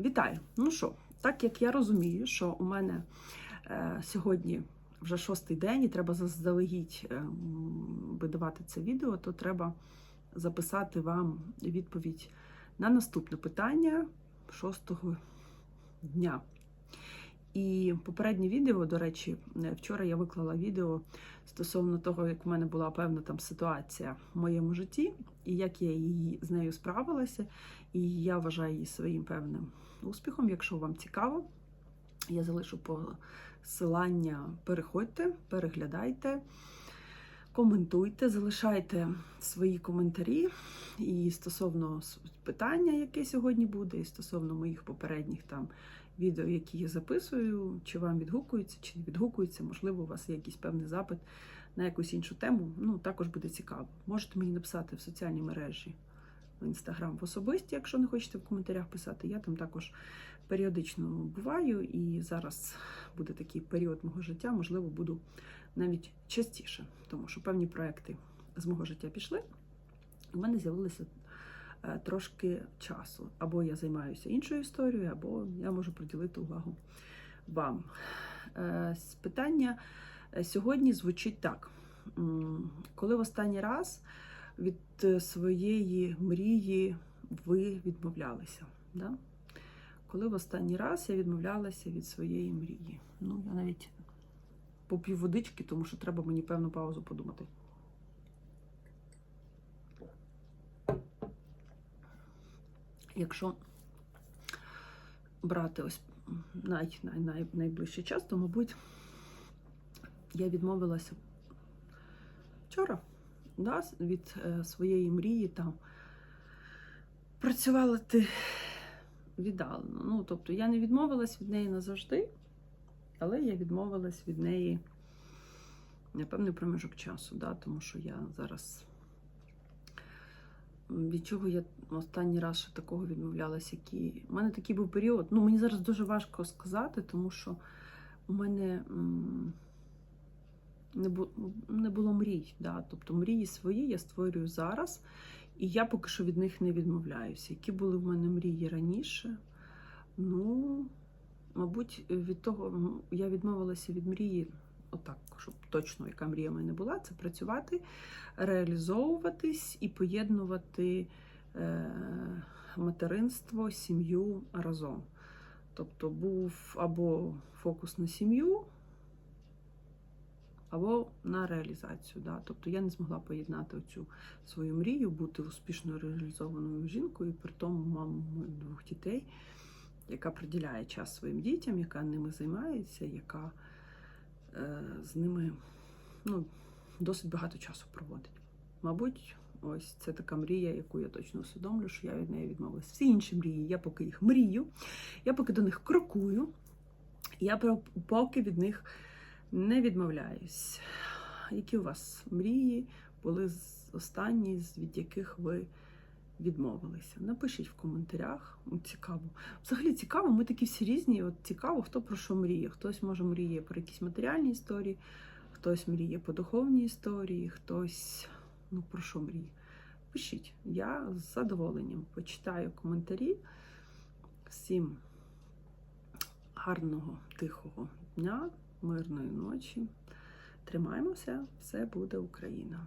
Вітаю! Ну що, так як я розумію, що у мене е, сьогодні вже шостий день, і треба заздалегідь е, видавати це відео, то треба записати вам відповідь на наступне питання шостого дня. І попереднє відео, до речі, е, вчора я виклала відео стосовно того, як в мене була певна там ситуація в моєму житті, і як я її з нею справилася. І я вважаю її своїм певним успіхом. Якщо вам цікаво, я залишу посилання. Переходьте, переглядайте, коментуйте, залишайте свої коментарі і стосовно питання, яке сьогодні буде, і стосовно моїх попередніх там відео, які я записую, чи вам відгукується, чи не відгукується, можливо, у вас є якийсь певний запит на якусь іншу тему. Ну, також буде цікаво. Можете мені написати в соціальній мережі в інстаграм в особисті, якщо не хочете в коментарях писати. Я там також періодично буваю, і зараз буде такий період мого життя, можливо, буду навіть частіше, тому що певні проекти з мого життя пішли. У мене з'явилося е, трошки часу. Або я займаюся іншою історією, або я можу приділити увагу вам. Е, Питання е, сьогодні звучить так: коли в останній раз від е, своєї мрії ви відмовлялися? Да? Коли в останній раз я відмовлялася від своєї мрії? Ну, я навіть поп'ю водички, тому що треба мені певну паузу подумати. Якщо брати ось най, най, най, найближчий час, то, мабуть, я відмовилася вчора да, від е, своєї мрії там працювати віддалено. Ну, тобто я не відмовилась від неї назавжди, але я відмовилась від неї на певний проміжок часу, да, тому що я зараз. Від чого я останній раз ще такого відмовлялася, який. У мене такий був період. Ну, мені зараз дуже важко сказати, тому що у мене не, бу... не було мрій. Да? Тобто мрії свої я створюю зараз, і я поки що від них не відмовляюся. Які були в мене мрії раніше? Ну, мабуть, від того я відмовилася від мрії, отак, щоб точно яка мрія в мене була, це працювати, реалізовуватись і поєднувати е, материнство, сім'ю разом. Тобто був або фокус на сім'ю, або на реалізацію. Да? Тобто я не змогла поєднати цю свою мрію, бути успішно реалізованою жінкою, при тому мамою двох дітей, яка приділяє час своїм дітям, яка ними займається, яка е, з ними ну, досить багато часу проводить. Мабуть, ось це така мрія, яку я точно усвідомлю, що я від неї відмовилася. Всі інші мрії, я поки їх мрію, я поки до них крокую, я поки від них не відмовляюсь. Які у вас мрії були останні, від яких ви відмовилися? Напишіть в коментарях. Цікаво. Взагалі цікаво, ми такі всі різні. От цікаво, хто про що мріє. Хтось може мріє про якісь матеріальні історії, хтось мріє по духовній історії, хтось ну про що мріє. Пишіть. Я з задоволенням почитаю коментарі. Всім гарного, тихого дня, мирної ночі. Тримаємося, все буде Україна.